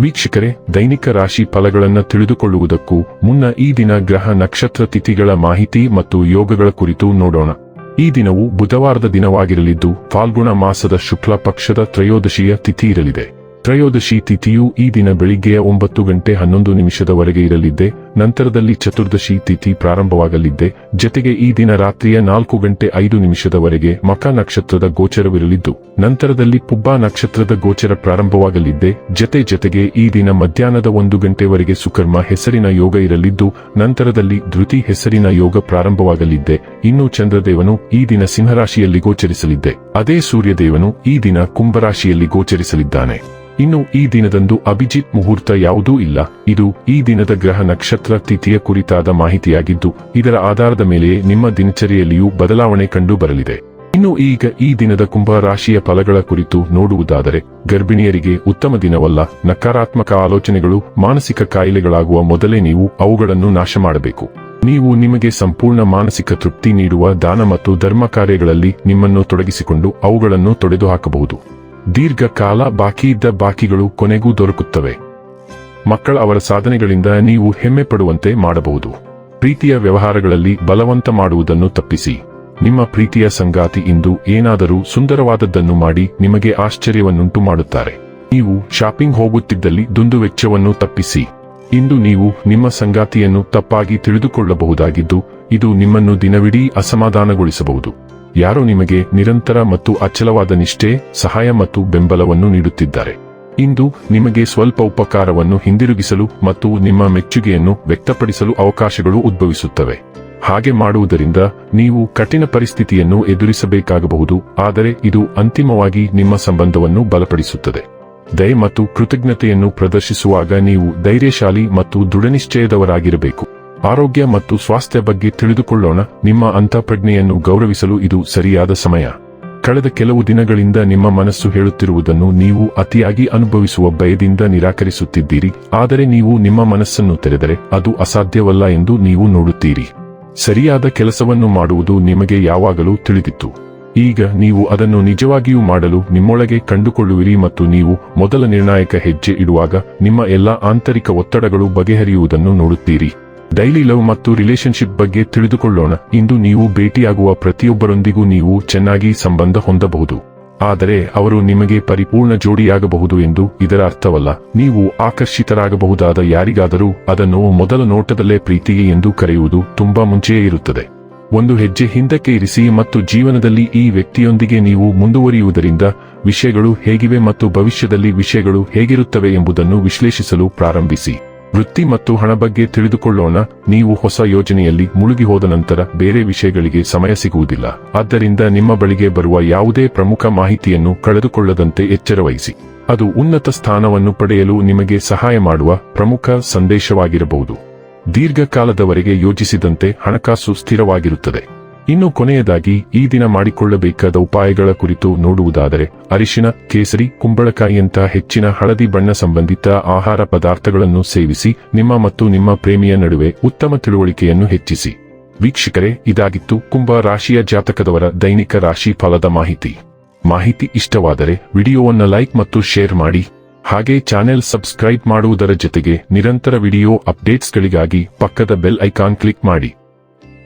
ವೀಕ್ಷಕರೇ, ದೈನಿಕ ರಾಶಿ ಫಲಗಳನ್ನು ತಿಳಿದುಕೊಳ್ಳುವುದಕ್ಕೂ ಮುನ್ನ ಈ ದಿನ ಗ್ರಹ ನಕ್ಷತ್ರ ತಿಥಿಗಳ ಮಾಹಿತಿ ಮತ್ತು ಯೋಗಗಳ ಕುರಿತು ನೋಡೋಣ. ಈ ದಿನವು ಬುಧವಾರದ ದಿನವಾಗಿರಲಿದ್ದು, ಫಾಲ್ಗುಣ ಮಾಸದ ಶುಕ್ಲ ಪಕ್ಷದ ತ್ರಯೋದಶಿಯ ತಿಥಿ ಇರಲಿದೆ. ತ್ರಯೋದಶಿ ತಿಥಿಯು ಈ ದಿನ ಬೆಳಿಗ್ಗೆಯ ಒಂಬತ್ತು ಗಂಟೆ ಹನ್ನೊಂದು ನಿಮಿಷದವರೆಗೆ ಇರಲಿದ್ದೆ, ನಂತರದಲ್ಲಿ ಚತುರ್ದಶಿ ತಿಥಿ ಪ್ರಾರಂಭವಾಗಲಿದ್ದೆ, ಜತೆಗೆ ಈ ದಿನ ರಾತ್ರಿಯ ನಾಲ್ಕು ಗಂಟೆ ಐದು ನಿಮಿಷದವರೆಗೆ ಮಕ ನಕ್ಷತ್ರದ ಗೋಚರವಿರಲಿದ್ದು, ನಂತರದಲ್ಲಿ ಪುಬ್ಬಾ ನಕ್ಷತ್ರದ ಗೋಚರ ಪ್ರಾರಂಭವಾಗಲಿದ್ದೆ, ಜತೆ ಜತೆಗೆ ಈ ದಿನ ಮಧ್ಯಾಹ್ನದ ಒಂದು ಗಂಟೆವರೆಗೆ ಸುಕರ್ಮ ಹೆಸರಿನ ಯೋಗ ಇರಲಿದ್ದು, ನಂತರದಲ್ಲಿ ಧೃತಿ ಹೆಸರಿನ ಯೋಗ ಪ್ರಾರಂಭವಾಗಲಿದ್ದೆ, ಇನ್ನು ಚಂದ್ರದೇವನು ಈ ದಿನ ಸಿಂಹರಾಶಿಯಲ್ಲಿ ಗೋಚರಿಸಲಿದ್ದೆ, ಅದೇ ಸೂರ್ಯದೇವನು ಈ ದಿನ ಕುಂಭರಾಶಿಯಲ್ಲಿ ಗೋಚರಿಸಲಿದ್ದಾನೆ. ಇನ್ನು ಈ ದಿನದಂದು ಅಭಿಜಿತ್ ಮುಹೂರ್ತ ಯಾವುದೂ ಇಲ್ಲ. ಇದು ಈ ದಿನದ ಗ್ರಹ ನಕ್ಷತ್ರ ತಿಥಿಯ ಕುರಿತಾದ ಮಾಹಿತಿಯಾಗಿದ್ದು, ಇದರ ಆಧಾರದ ಮೇಲೆಯೇ ನಿಮ್ಮ ದಿನಚರಿಯಲ್ಲಿಯೂ ಬದಲಾವಣೆ ಕಂಡು ಬರಲಿದೆ. ಇನ್ನು ಈಗ ಈ ದಿನದ ಕುಂಭ ರಾಶಿಯ ಫಲಗಳ ಕುರಿತು ನೋಡುವುದಾದರೆ, ಗರ್ಭಿಣಿಯರಿಗೆ ಉತ್ತಮ ದಿನವಲ್ಲ. ನಕಾರಾತ್ಮಕ ಆಲೋಚನೆಗಳು, ಮಾನಸಿಕ ಕಾಯಿಲೆಗಳಾಗುವ ಮೊದಲೇ ನೀವು ಅವುಗಳನ್ನು ನಾಶ ಮಾಡಬೇಕು. ನೀವು ನಿಮಗೆ ಸಂಪೂರ್ಣ ಮಾನಸಿಕ ತೃಪ್ತಿ ನೀಡುವ ದಾನ ಮತ್ತು ಧರ್ಮ ಕಾರ್ಯಗಳಲ್ಲಿ ನಿಮ್ಮನ್ನು ತೊಡಗಿಸಿಕೊಂಡು ಅವುಗಳನ್ನು ತೊಡೆದು ಹಾಕಬಹುದು ದೀರ್ಘಕಾಲ ಬಾಕಿ ಇದ್ದ ಬಾಕಿಗಳು ಕೊನೆಗೂ ದೊರಕುತ್ತವೆ. ಮಕ್ಕಳ ಅವರ ಸಾಧನೆಗಳಿಂದ ನೀವು ಹೆಮ್ಮೆ ಪಡುವಂತೆ ಮಾಡಬಹುದು. ಪ್ರೀತಿಯ ವ್ಯವಹಾರಗಳಲ್ಲಿ ಬಲವಂತ ಮಾಡುವುದನ್ನು ತಪ್ಪಿಸಿ. ನಿಮ್ಮ ಪ್ರೀತಿಯ ಸಂಗಾತಿ ಇಂದು ಏನಾದರೂ ಸುಂದರವಾದದ್ದನ್ನು ಮಾಡಿ ನಿಮಗೆ ಆಶ್ಚರ್ಯವನ್ನುಂಟು ಮಾಡುತ್ತಾರೆ. ನೀವು ಶಾಪಿಂಗ್ ಹೋಗುತ್ತಿದ್ದಲ್ಲಿ ದುಂದು ವೆಚ್ಚವನ್ನು ತಪ್ಪಿಸಿ. ಇಂದು ನೀವು ನಿಮ್ಮ ಸಂಗಾತಿಯನ್ನು ತಪ್ಪಾಗಿ ತಿಳಿದುಕೊಳ್ಳಬಹುದಾಗಿದ್ದು, ಇದು ನಿಮ್ಮನ್ನು ದಿನವಿಡೀ ಅಸಮಾಧಾನಗೊಳಿಸಬಹುದು. ಯಾರೋ ನಿಮಗೆ ನಿರಂತರ ಮತ್ತು ಅಚಲವಾದ ನಿಷ್ಠೆ, ಸಹಾಯ ಮತ್ತು ಬೆಂಬಲವನ್ನು ನೀಡುತ್ತಿದ್ದಾರೆ? ಇಂದು ನಿಮಗೆ ಸ್ವಲ್ಪ ಉಪಕಾರವನ್ನು ಹಿಂದಿರುಗಿಸಲು ಮತ್ತು ನಿಮ್ಮ ಮೆಚ್ಚುಗೆಯನ್ನು ವ್ಯಕ್ತಪಡಿಸಲು ಅವಕಾಶಗಳು ಉದ್ಭವಿಸುತ್ತವೆ. ಹಾಗೆ ಮಾಡುವುದರಿಂದ ನೀವು ಕಠಿಣ ಪರಿಸ್ಥಿತಿಯನ್ನು ಎದುರಿಸಬೇಕಾಗಬಹುದು, ಆದರೆ ಇದು ಅಂತಿಮವಾಗಿ ನಿಮ್ಮ ಸಂಬಂಧವನ್ನು ಬಲಪಡಿಸುತ್ತದೆ. ದಯ ಮತ್ತು ಕೃತಜ್ಞತೆಯನ್ನು ಪ್ರದರ್ಶಿಸುವಾಗ ನೀವು ಧೈರ್ಯಶಾಲಿ ಮತ್ತು ದೃಢನಿಶ್ಚಯದವರಾಗಿರಬೇಕು. ಆರೋಗ್ಯ ಮತ್ತು ಸ್ವಾಸ್ಥ್ಯ ಬಗ್ಗೆ ತಿಳಿದುಕೊಳ್ಳೋಣ. ನಿಮ್ಮ ಅಂತಃಪ್ರಜ್ಞೆಯನ್ನು ಗೌರವಿಸಲು ಇದು ಸರಿಯಾದ ಸಮಯ. ಕಳೆದ ಕೆಲವು ದಿನಗಳಿಂದ ನಿಮ್ಮ ಮನಸ್ಸು ಹೇಳುತ್ತಿರುವುದನ್ನು ನೀವು ಅತಿಯಾಗಿ ಅನುಭವಿಸುವ ಭಯದಿಂದ ನಿರಾಕರಿಸುತ್ತಿದ್ದೀರಿ. ಆದರೆ ನೀವು ನಿಮ್ಮ ಮನಸ್ಸನ್ನು ತೆರೆದರೆ ಅದು ಅಸಾಧ್ಯವಲ್ಲ ಎಂದು ನೀವು ನೋಡುತ್ತೀರಿ. ಸರಿಯಾದ ಕೆಲಸವನ್ನು ಮಾಡುವುದು ನಿಮಗೆ ಯಾವಾಗಲೂ ತಿಳಿದಿತ್ತು. ಈಗ ನೀವು ಅದನ್ನು ನಿಜವಾಗಿಯೂ ಮಾಡಲು ನಿಮ್ಮೊಳಗೆ ಕಂಡುಕೊಳ್ಳುವಿರಿ ಮತ್ತು ನೀವು ಮೊದಲ ನಿರ್ಣಾಯಕ ಹೆಜ್ಜೆ ಇಡುವಾಗ ನಿಮ್ಮ ಎಲ್ಲಾ ಆಂತರಿಕ ಒತ್ತಡಗಳು ಬಗೆಹರಿಯುವುದನ್ನು ನೋಡುತ್ತೀರಿ. ಡೈಲಿ ಲವ್ ಮತ್ತು ರಿಲೇಶನ್ಶಿಪ್ ಬಗ್ಗೆ ತಿಳಿದುಕೊಳ್ಳೋಣ. ಇಂದು ನೀವು ಭೇಟಿಯಾಗುವ ಪ್ರತಿಯೊಬ್ಬರೊಂದಿಗೂ ನೀವು ಚೆನ್ನಾಗಿ ಸಂಬಂಧ ಹೊಂದಬಹುದು. ಆದರೆ ಅವರು ನಿಮಗೆ ಪರಿಪೂರ್ಣ ಜೋಡಿಯಾಗಬಹುದು ಎಂದು ಇದರ ಅರ್ಥವಲ್ಲ. ನೀವು ಆಕರ್ಷಿತರಾಗಬಹುದಾದ ಯಾರಿಗಾದರೂ ಅದನ್ನು ಮೊದಲ ನೋಟದಲ್ಲೇ ಪ್ರೀತಿಗೆ ಎಂದು ಕರೆಯುವುದು ತುಂಬಾ ಮುಂಚೆಯೇ ಇರುತ್ತದೆ. ಒಂದು ಹೆಜ್ಜೆ ಹಿಂದಕ್ಕೆ ಇರಿಸಿ ಮತ್ತು ಜೀವನದಲ್ಲಿ ಈ ವ್ಯಕ್ತಿಯೊಂದಿಗೆ ನೀವು ಮುಂದುವರಿಯುವುದರಿಂದ ವಿಷಯಗಳು ಹೇಗಿವೆ ಮತ್ತು ಭವಿಷ್ಯದಲ್ಲಿ ವಿಷಯಗಳು ಹೇಗಿರುತ್ತವೆ ಎಂಬುದನ್ನು ವಿಶ್ಲೇಷಿಸಲು ಪ್ರಾರಂಭಿಸಿ. ವೃತ್ತಿ ಮತ್ತು ಹಣ ಬಗ್ಗೆ ತಿಳಿದುಕೊಳ್ಳೋಣ. ನೀವು ಹೊಸ ಯೋಜನೆಯಲ್ಲಿ ಮುಳುಗಿ ಹೋದ ನಂತರ ಬೇರೆ ವಿಷಯಗಳಿಗೆ ಸಮಯ ಸಿಗುವುದಿಲ್ಲ. ಆದ್ದರಿಂದ ನಿಮ್ಮ ಬಳಿಗೆ ಬರುವ ಯಾವುದೇ ಪ್ರಮುಖ ಮಾಹಿತಿಯನ್ನು ಕಳೆದುಕೊಳ್ಳದಂತೆ ಎಚ್ಚರವಹಿಸಿ. ಅದು ಉನ್ನತ ಸ್ಥಾನವನ್ನು ಪಡೆಯಲು ನಿಮಗೆ ಸಹಾಯ ಮಾಡುವ ಪ್ರಮುಖ ಸಂದೇಶವಾಗಿರಬಹುದು. ದೀರ್ಘಕಾಲದವರೆಗೆ ಯೋಜಿಸಿದಂತೆ ಹಣಕಾಸು ಸ್ಥಿರವಾಗಿರುತ್ತದೆ. ಇನ್ನು ಕೊನೆಯದಾಗಿ ಈ ದಿನ ಮಾಡಿಕೊಳ್ಳಬೇಕಾದ ಉಪಾಯಗಳ ಕುರಿತು ನೋಡುವುದಾದರೆ ಅರಿಶಿನ, ಕೇಸರಿ ಕುಂಬಳಕಾಯಿಯಂತಹ ಹೆಚ್ಚಿನ ಹಳದಿ ಬಣ್ಣ ಸಂಬಂಧಿತ ಆಹಾರ ಪದಾರ್ಥಗಳನ್ನು ಸೇವಿಸಿ ನಿಮ್ಮ ಮತ್ತು ನಿಮ್ಮ ಪ್ರೇಮಿಯ ನಡುವೆ ಉತ್ತಮ ತಿಳುವಳಿಕೆಯನ್ನು ಹೆಚ್ಚಿಸಿ. ವೀಕ್ಷಕರೇ, ಇದಾಗಿತ್ತು ಕುಂಭ ರಾಶಿಯ ಜಾತಕದವರ ದೈನಿಕ ರಾಶಿ ಫಲದ ಮಾಹಿತಿ. ಮಾಹಿತಿ ಇಷ್ಟವಾದರೆ ವಿಡಿಯೋವನ್ನು ಲೈಕ್ ಮತ್ತು ಶೇರ್ ಮಾಡಿ. ಹಾಗೆ ಚಾನೆಲ್ ಸಬ್ಸ್ಕ್ರೈಬ್ ಮಾಡುವುದರ ಜೊತೆಗೆ ನಿರಂತರ ವಿಡಿಯೋ ಅಪ್ಡೇಟ್ಸ್ಗಳಿಗಾಗಿ ಪಕ್ಕದ ಬೆಲ್ ಐಕಾನ್ ಕ್ಲಿಕ್ ಮಾಡಿ.